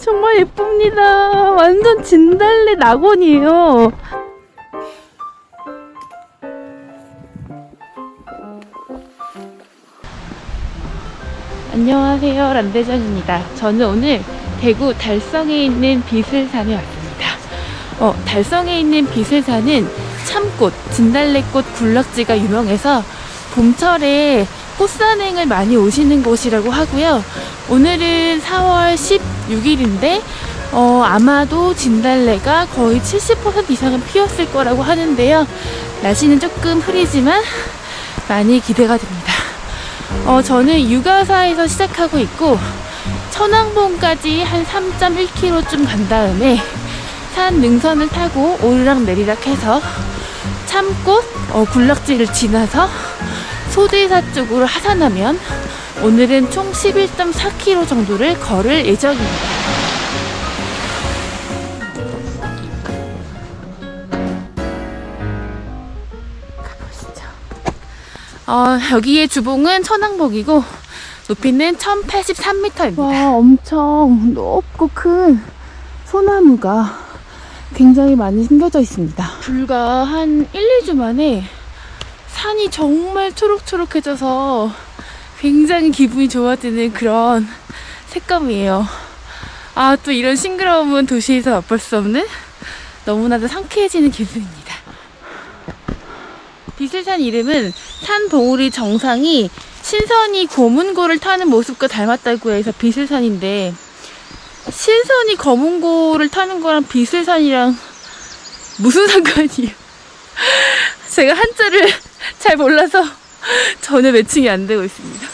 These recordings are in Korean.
정말 예쁩니다. 완전 진달래 낙원이에요. 안녕하세요. 란대전입니다. 저는 오늘 대구 달성에 있는 비슬산에 왔습니다. 어, 달성에 있는 비슬산은 참꽃, 진달래꽃 군락지가 유명해서 봄철에 꽃산행을 많이 오시는 곳이라고 하고요. 오늘은 4월 16일인데 어, 아마도 진달래가 거의 70% 이상은 피었을 거라고 하는데요. 날씨는 조금 흐리지만 많이 기대가 됩니다. 어, 저는 육아사에서 시작하고 있고 천왕봉까지 한 3.1km쯤 간 다음에 산 능선을 타고 오르락 내리락 해서 참꽃 어, 군락지를 지나서 소대사 쪽으로 하산하면 오늘은 총 11.4km 정도를 걸을 예정입니다. 가보시죠. 어, 여기의 주봉은 천왕봉이고 높이는 1083m입니다. 와, 엄청 높고 큰 소나무가 굉장히 많이 심겨져 있습니다. 불과 한 1, 2주 만에 산이 정말 초록초록해져서 굉장히 기분이 좋아지는 그런 색감이에요. 아, 또 이런 싱그러움은 도시에서 맛볼 수 없는 너무나도 상쾌해지는 기분입니다. 비슬산 이름은 산 봉우리 정상이 신선이 고문고를 타는 모습과 닮았다고 해서 비슬산인데 신선이 검은고를 타는 거랑 비슬산이랑 무슨 상관이에요? 제가 한자를 잘 몰라서 전혀 매칭이 안 되고 있습니다.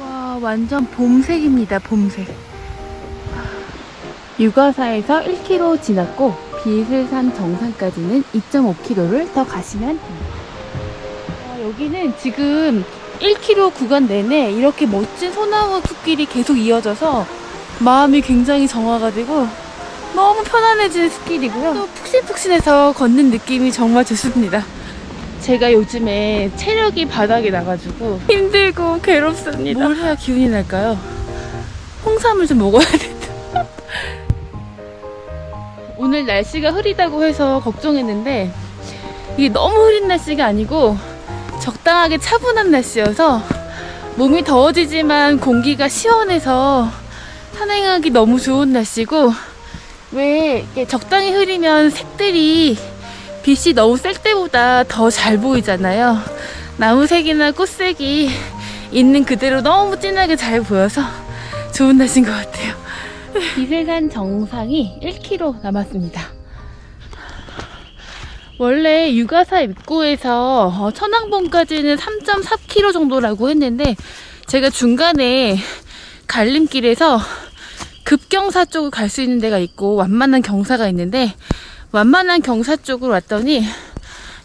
와, 완전 봄색입니다, 봄색. 육아사에서 1km 지났고 비슬산 정상까지는 2.5km를 더 가시면 됩니다. 아, 여기는 지금 1km 구간 내내 이렇게 멋진 소나무 숲길이 계속 이어져서 마음이 굉장히 정화가 되고 너무 편안해지는 숲길이고요. 또 푹신푹신해서 걷는 느낌이 정말 좋습니다. 제가 요즘에 체력이 바닥이 나가지고 힘들고 괴롭습니다. 뭘 해야 기운이 날까요? 홍삼을 좀 먹어야 된다. 오늘 날씨가 흐리다고 해서 걱정했는데 이게 너무 흐린 날씨가 아니고 적당하게 차분한 날씨여서 몸이 더워지지만 공기가 시원해서 산행하기 너무 좋은 날씨고 왜 이렇게 적당히 흐리면 색들이 빛이 너무 셀 때보다 더 잘 보이잖아요. 나무색이나 꽃색이 있는 그대로 너무 진하게 잘 보여서 좋은 날씨인 것 같아요. 비슬산 정상이 1km 남았습니다. 원래 육아사 입구에서 어, 천왕봉까지는 3.4km 정도라고 했는데 제가 중간에 갈림길에서 급경사 쪽을 갈 수 있는 데가 있고 완만한 경사가 있는데 완만한 경사 쪽으로 왔더니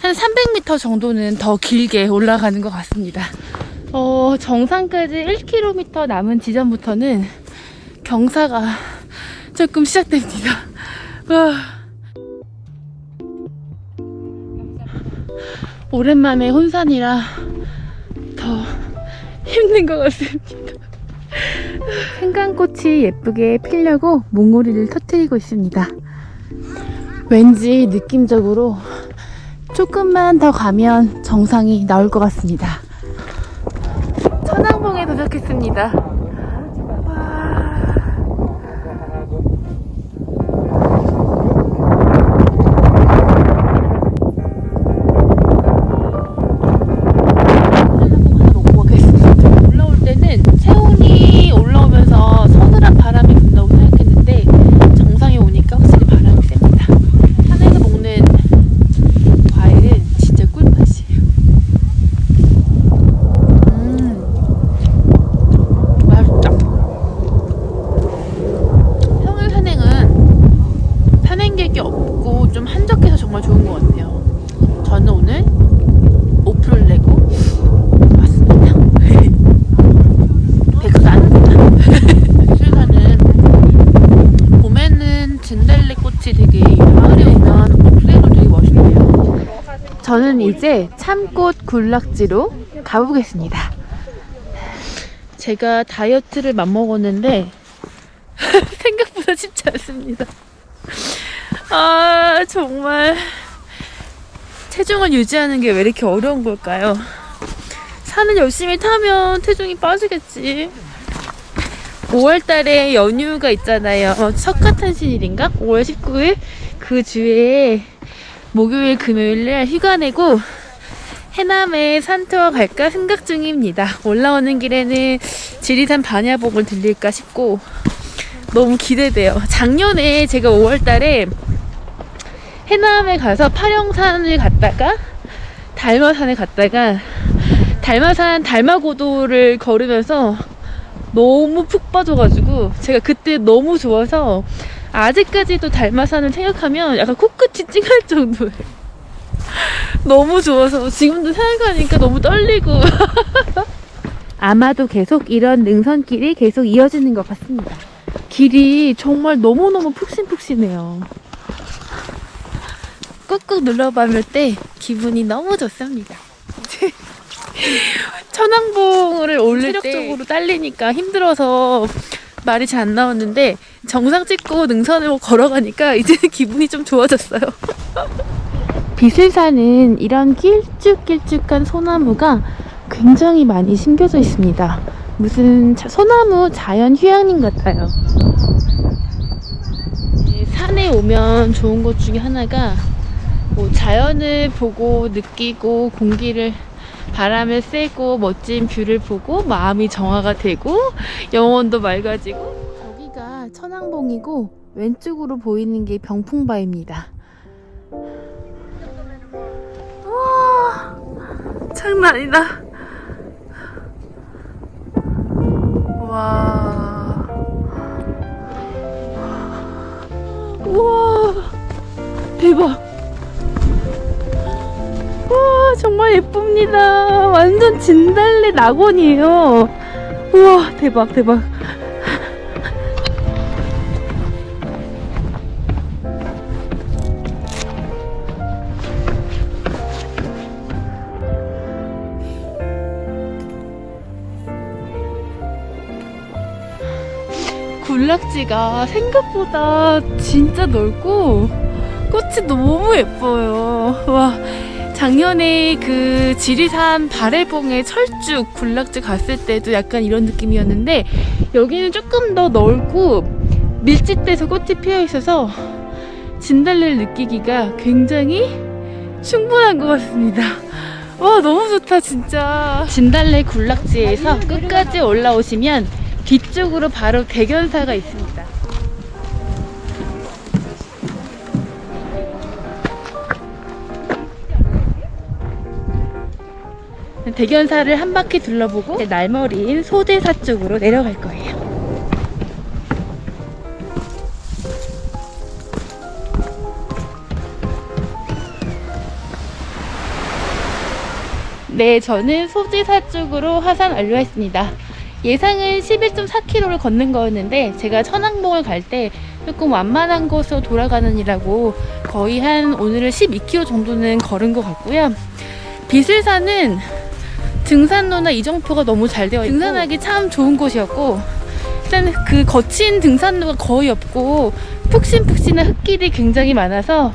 한 300m 정도는 더 길게 올라가는 것 같습니다. 어, 정상까지 1km 남은 지점부터는 경사가 조금 시작됩니다. 와. 오랜만에 혼산이라 더 힘든 것 같습니다. 생강꽃이 예쁘게 피려고 몽오리를 터트리고 있습니다. 왠지 느낌적으로 조금만 더 가면 정상이 나올 것 같습니다. 천왕봉에 도착했습니다. 놓고 가겠습니다. 올라올 때는 체온이 올라오면서 서늘한 바람이 분다고 생각했는데 정상에 오니까 확실히 바람이 셉니다. 산에서 먹는 과일은 진짜 꿀맛이에요. 음, 맛있다. 평일 산행은 없고 좀 한적해서 정말 좋은 것 같아요. 저는 오늘 오프를 내고 왔습니다. 백수 아닙니다. 술사는 봄에는 진달래 꽃이 되게 가을에 오면 옥색으로 되게 멋있네요. 저는 이제 참꽃 군락지로 가보겠습니다. 제가 다이어트를 맘먹었는데 생각보다 쉽지 않습니다. 아 정말 체중을 유지하는 게 왜 이렇게 어려운 걸까요? 산을 열심히 타면 체중이 빠지겠지. 5월 달에 연휴가 있잖아요. 석가탄신일인가? 5월 19일? 그 주에 목요일, 금요일 날 휴가 내고 해남에 산투어 갈까 생각 중입니다. 올라오는 길에는 지리산 반야봉을 들릴까 싶고 너무 기대돼요. 작년에 제가 5월 달에 해남에 가서 파령산을 갔다가 달마산에 갔다가 달마산 달마고도를 걸으면서 너무 푹 빠져가지고 제가 그때 너무 좋아서 아직까지도 달마산을 생각하면 약간 코끝이 찡할 정도예요. 너무 좋아서 지금도 생각하니까 너무 떨리고 아마도 계속 이런 능선길이 계속 이어지는 것 같습니다. 길이 정말 너무너무 푹신푹신해요. 꾹꾹 눌러밟을 때 기분이 너무 좋습니다. 천왕봉을 올릴 때 체력적으로 딸리니까 힘들어서 말이 잘 안 나왔는데 정상 찍고 능선을 걸어가니까 이제는 기분이 좀 좋아졌어요. 비슬산은 이런 길쭉길쭉한 소나무가 굉장히 많이 심겨져 있습니다. 무슨 자- 소나무 자연 휴양림 같아요. 이 산에 오면 좋은 것 중에 하나가 뭐 자연을 보고 느끼고 공기를 바람을 쐬고 멋진 뷰를 보고 마음이 정화가 되고 영혼도 맑아지고 여기가 천왕봉이고 왼쪽으로 보이는 게 병풍바입니다. 와 장난 아니다. 와. 대박. 와 정말 예쁩니다. 완전 진달래 낙원이에요. 우와 대박 대박. 군락지가 생각보다 진짜 넓고 꽃이 너무 예뻐요. 와 작년에 그 지리산 발해봉에 철쭉 군락지 갔을 때도 약간 이런 느낌이었는데 여기는 조금 더 넓고 밀집돼서 꽃이 피어 있어서 진달래를 느끼기가 굉장히 충분한 것 같습니다. 와 너무 좋다 진짜. 진달래 군락지에서 끝까지 올라오시면 뒤쪽으로 바로 대견사가 있습니다. 대견사를 한 바퀴 둘러보고 날머리인 소대사 쪽으로 내려갈 거예요. 네, 저는 소지사 쪽으로 하산 완료했습니다. 예상은 11.4km를 걷는 거였는데 제가 천왕봉을 갈 때 조금 완만한 곳으로 돌아가는이라고 거의 한 오늘은 12km 정도는 걸은 것 같고요. 비슬산은 등산로나 이정표가 너무 잘 되어 있고 등산하기 참 좋은 곳이었고 일단 그 거친 등산로가 거의 없고 푹신푹신한 흙길이 굉장히 많아서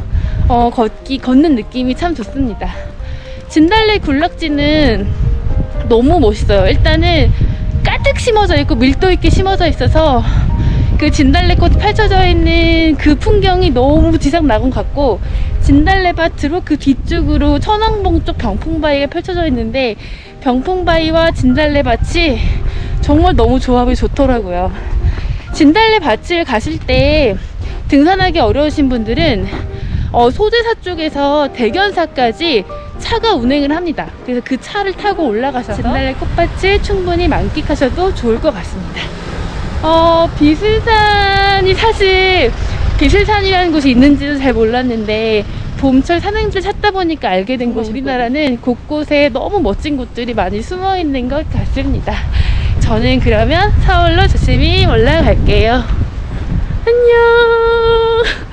어, 걷기 걷는 느낌이 참 좋습니다. 진달래 군락지는 너무 멋있어요. 일단은 가득 심어져 있고 밀도 있게 심어져 있어서 그 진달래꽃 펼쳐져 있는 그 풍경이 너무 지상 낙원 같고 진달래 밭으로 그 뒤쪽으로 천왕봉 쪽 병풍바위가 펼쳐져 있는데 병풍바위와 진달래 밭이 정말 너무 조합이 좋더라고요. 진달래 밭을 가실 때 등산하기 어려우신 분들은 어, 소재사 쪽에서 대견사까지 차가 운행을 합니다. 그래서 그 차를 타고 올라가셔서 진달래 꽃밭을 충분히 만끽하셔도 좋을 것 같습니다. 어, 비슬산이 사실 비슬산이라는 곳이 있는지도 잘 몰랐는데 봄철 산행지를 찾다 보니까 알게 된 곳이 우리나라는 곳곳에 너무 멋진 곳들이 많이 숨어 있는 것 같습니다. 저는 그러면 서울로 조심히 올라갈게요. 안녕.